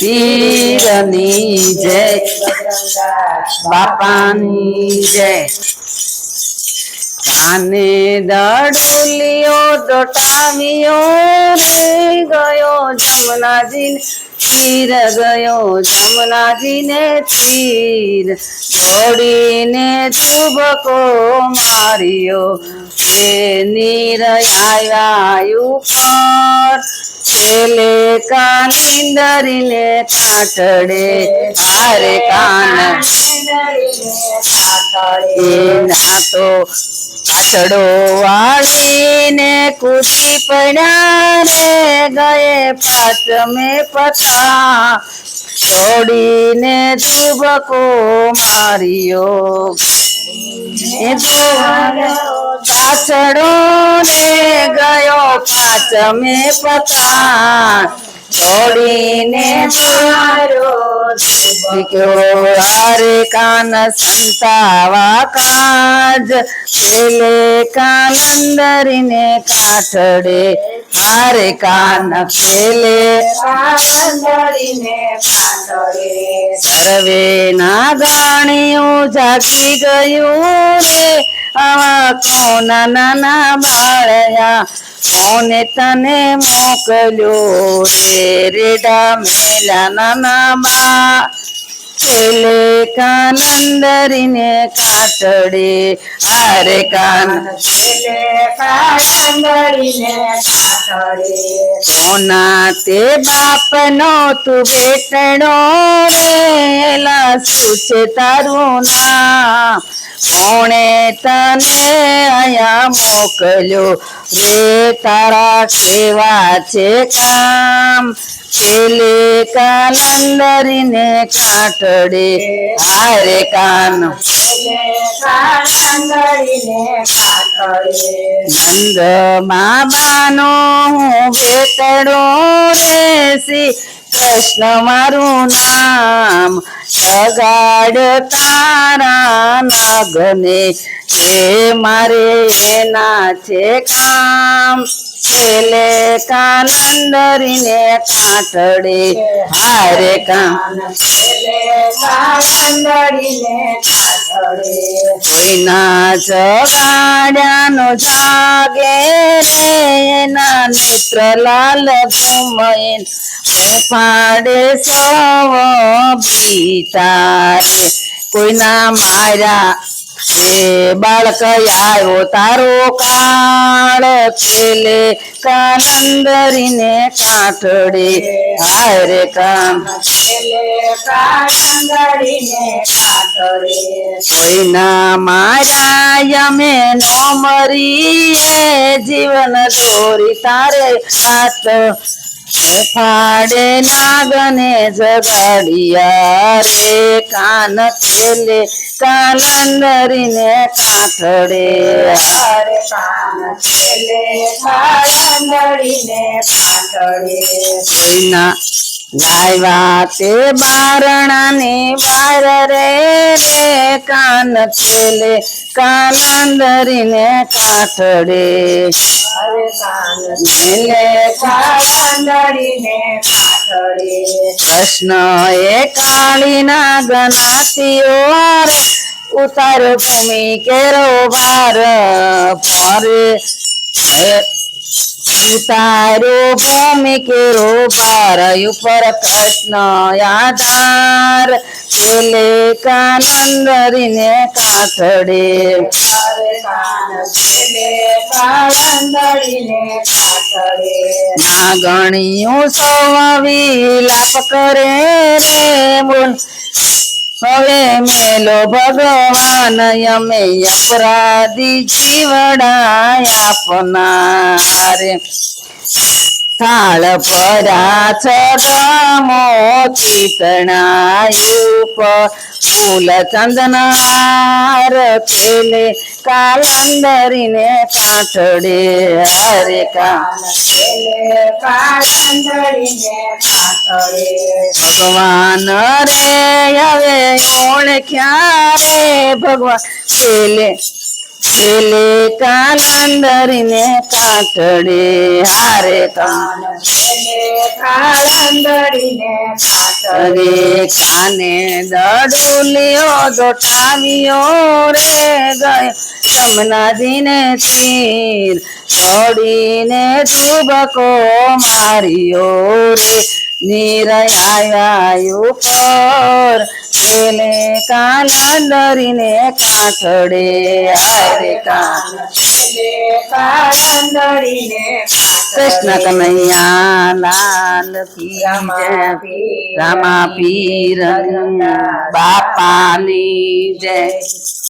પીરની જય. બાપાની જય. આને દડુલિયો દોટાવ્યો રે. ગયો જમનાજી તીર, ગયો જમનાજીને તીર. દોડીને ચુબકો માર્યો. એ નીર આવ્યા ઉપર પેલે કાનિંદરીને તાટડે હારે કાન ના તો પાછડો વાળીને કૂદી પડ્યા રે ગયે પાચમે પતા છોડીને દુબકો માર્યો. એ પાછળો ને ગયો પાચમે પતા દોડીને માર્યો હારે કાન સંતાવા કાજ. પેલે કાનંદરીને કાઠડે. હારે કાન પેલે સર્વે ના ગાણીઓ જાગી ગયું રે. આવા કોના નાના બાળયા કોને તને મોકલ્યો રે રેડા મેલા નાના બા. પેલે કાનંદરીને કાટડે આરે કાન. કોના તે બાપનો તું બેટણો રેલા શું છે તારું નામ કોણે તને અહીંયા મોકલ્યો? રે તારા કેવા છે કામ? પેલે કાનંદરીને કાટડે. હારે કાન. નંદ બાબાનો હું બેટડો રેસી કૃષ્ણ મારું નામ સગાડ તારા નાગને એ મારે એના છે કામ. પેલે કાનંદરીને કાંઠડે હારે કામ. કોઈના જગાડ્યાનો જાગે રે એના નેત્ર લાલ ઘુમૈન હું પાડે સવ રે કોઈના માર્યા રે બાળક આવ્યો તારો કાળ પેલે કાનંદરીને કાઠડે. હારે કામ કોઈના મારા યમે નો મરીએ. જીવન દોરી તારે હાથ ફાડે નાગને જગાડિયા રે કાન પેલે કાલંદરીને કાથડે કોઈના લાવ્યા તે બારણાને બાર રે રે કાન પેલે કાનંદરીને કાઠડે. કૃષ્ણ એ કાળીના ગણાતીઓ રે ઉતાર ભૂમિ કેરો ભાર. ફરે ઉતારો ભૂમિ કેરો ભાર ઉપર કૃષ્ણ આધાર પેલે કાનંદરીને કાઠડે નાગણીયું સવાવી લાપ કરે રે બોલ હવે મેલો ભગવાન અમે અપરાધી જીવડાયા આપનારે થાળ પરા છગમો ચિતણાયુપ ફૂલ ચંદનાર પેલે કાલંદરીને કાઠડે હરે ભગવાન રે હવે ઓળખ્યા રે ભગવાન. પેલે પેલે કાલંદરીને કાટડે હારે કાન કાલંદરીને કાટડે કાને દડુલિયો જોટાવ્યો રે ગયો. જમનાજીને તીર ચડીને ડૂબકો માર્યો રે. નિરયાયા ઉપર પેલે કાલંદરીને કાઠડે હારે કાન. કાળંદરીને કૃષ્ણ કનૈયા લાલ રામા પીર બાપાની જય.